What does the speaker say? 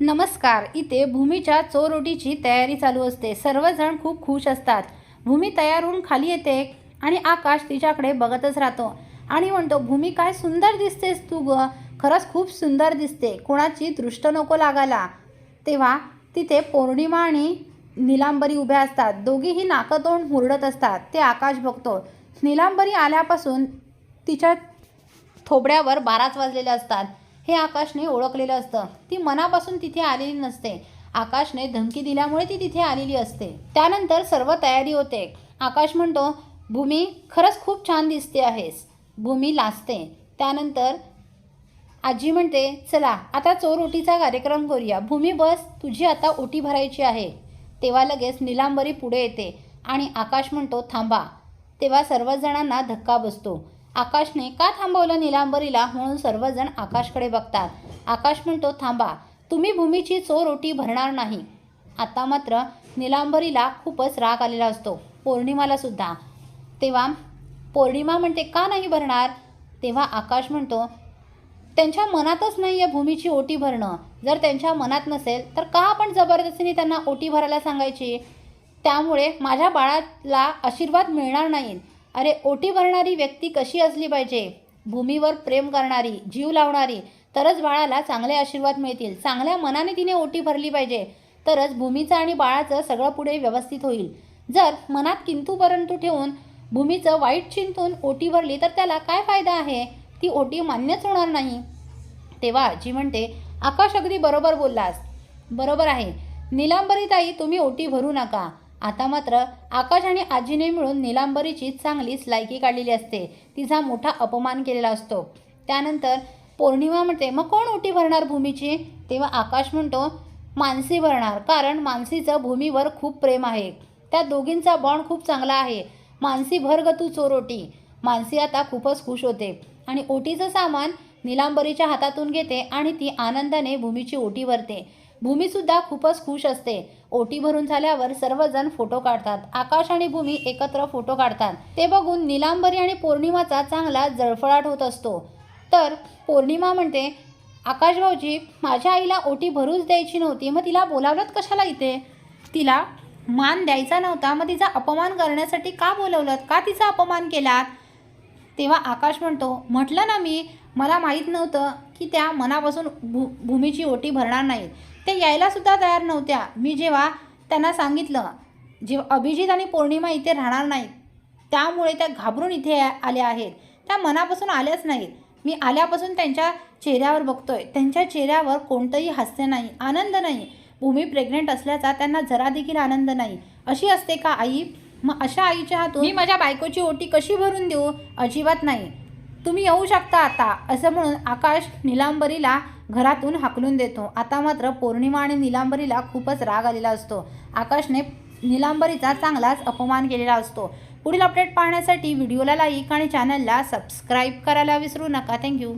नमस्कार इथे भूमीच्या चोरोटीची तयारी चालू असते. सर्वजण खूप खुश असतात. भूमी तयार होऊन खाली येते आणि आकाश तिच्याकडे बघतच राहतो. आणि म्हणतो भूमी काय सुंदर दिसतेस तू ग. खरंच खूप सुंदर दिसते. कोणाची दृष्ट नको लागायला. तेव्हा तिथे पौर्णिमा आणि निलांबरी उभ्या असतात. दोघीही नाकतोंड मुरडत असतात. ते आकाश बघतो. निलांबरी आल्यापासून तिच्या थोबड्यावर बाराच वाजलेले असतात. हे आकाशने ओळखलेलं असतं. ती मनापासून तिथे आलेली नसते. आकाशने धमकी दिल्यामुळे ती तिथे आलेली असते. त्यानंतर सर्व तयारी होते. आकाश म्हणतो भूमी खरंच खूप छान दिसते आहेस. भूमी लाजते. त्यानंतर आजी म्हणते चला आता चोर ओटीचा कार्यक्रम करूया. भूमी बस. तुझी आता ओटी भरायची आहे. तेव्हा लगेच निलांबरी पुढे येते आणि आकाश म्हणतो थांबा. तेव्हा सर्वजणांना धक्का बसतो. आकाशने का थांबवलं निलांबरीला म्हणून सर्वजण आकाशकडे बघतात. आकाश म्हणतो थांबा तुम्ही भूमीची चोर ओटी भरणार नाही. आता मात्र निलांबरीला खूपच राग आलेला असतो. पौर्णिमाला सुद्धा. तेव्हा पौर्णिमा म्हणते का नाही भरणार? तेव्हा आकाश म्हणतो त्यांच्या मनातच नाही आहे भूमीची ओटी भरणं. जर त्यांच्या मनात नसेल तर का आपण जबरदस्तीने त्यांना ओटी भरायला सांगायची? त्यामुळे माझ्या बाळाला आशीर्वाद मिळणार नाही. अरे ओटी भरणारी व्यक्ती कशी असली पाहिजे? भूमीवर प्रेम करणारी जीव लावणारी तरच बाळाला चांगले आशीर्वाद मिळतील. चांगल्या मनाने तिने ओटी भरली पाहिजे तरच भूमीचं आणि बाळाचं सगळं पुढे व्यवस्थित होईल. जर मनात किंतू परंतु ठेवून भूमीचं वाईट चिंतून ओटी भरली तर त्याला काय फायदा आहे? ती ओटी मान्यच होणार नाही. तेव्हा आजी म्हणते आकाश अगदी बरोबर बोललास. बरोबर आहे. निलांबरीताई तुम्ही ओटी भरू नका. आता मात्र आकाश आणि आजीने मिळून निलांबरीची चांगलीच लायकी काढलेली असते. तिचा मोठा अपमान केलेला असतो. त्यानंतर पौर्णिमा म्हणते मग कोण ओटी भरणार भूमीची? तेव्हा आकाश म्हणतो मानसी भरणार कारण मानसीचं भूमीवर खूप प्रेम आहे. त्या दोघींचा बॉन्ड खूप चांगला आहे. मानसी भरग तू चोर ओटी. मानसी आता खूपच खुश होते आणि ओटीचं सामान निलांबरीच्या हातातून घेते आणि ती आनंदाने भूमीची ओटी भरते. भूमीसुद्धा खूपच खुश असते. ओटी भरून झाल्यावर सर्वजण फोटो काढतात. आकाश आणि भूमी एकत्र फोटो काढतात. ते बघून निलांबरी आणि पौर्णिमाचा चांगला जळफळाट होत असतो. तर पौर्णिमा म्हणते आकाश भाऊजी माझ्या आईला ओटी भरूच द्यायची नव्हती. मग तिला बोलावलंत कशाला इथे? तिला मान द्यायचा नव्हता. मग तिचा अपमान करण्यासाठी का बोलवलं का तिचा अपमान केलात? तेव्हा आकाश म्हणतो म्हटलं ना मी मला माहीत नव्हतं की त्या मनापासून भू भूमीची ओटी भरणार नाहीत. ते यायलासुद्धा तयार नव्हत्या. मी जेव्हा त्यांना सांगितलं जेव्हा अभिजित आणि पौर्णिमा इथे राहणार नाहीत त्यामुळे त्या घाबरून इथे आल्या आहेत. त्या मनापासून आल्याच नाहीत. मी आल्यापासून त्यांच्या चेहऱ्यावर बघतोय. त्यांच्या चेहऱ्यावर कोणतंही हास्य नाही आनंद नाही. भूमी प्रेग्नेंट असल्याचा त्यांना जरा देखील आनंद नाही. अशी असते का आई? मग अशा आईच्या हातून मी माझ्या बायकोची ओटी कशी भरून देऊ? अजिबात नाही. तुम्ही येऊ शकता आता असं म्हणून आकाश निलांबरीला घरातून हाकलून देतो. आता मात्र पौर्णिमा आणि निलांबरीला खूपच राग आलेला असतो. आकाशने निलांबरीचा चांगलाच अपमान केलेला असतो. पुढील अपडेट पाहण्यासाठी व्हिडिओला लाईक आणि चॅनलला सबस्क्राईब करायला विसरू नका. थँक्यू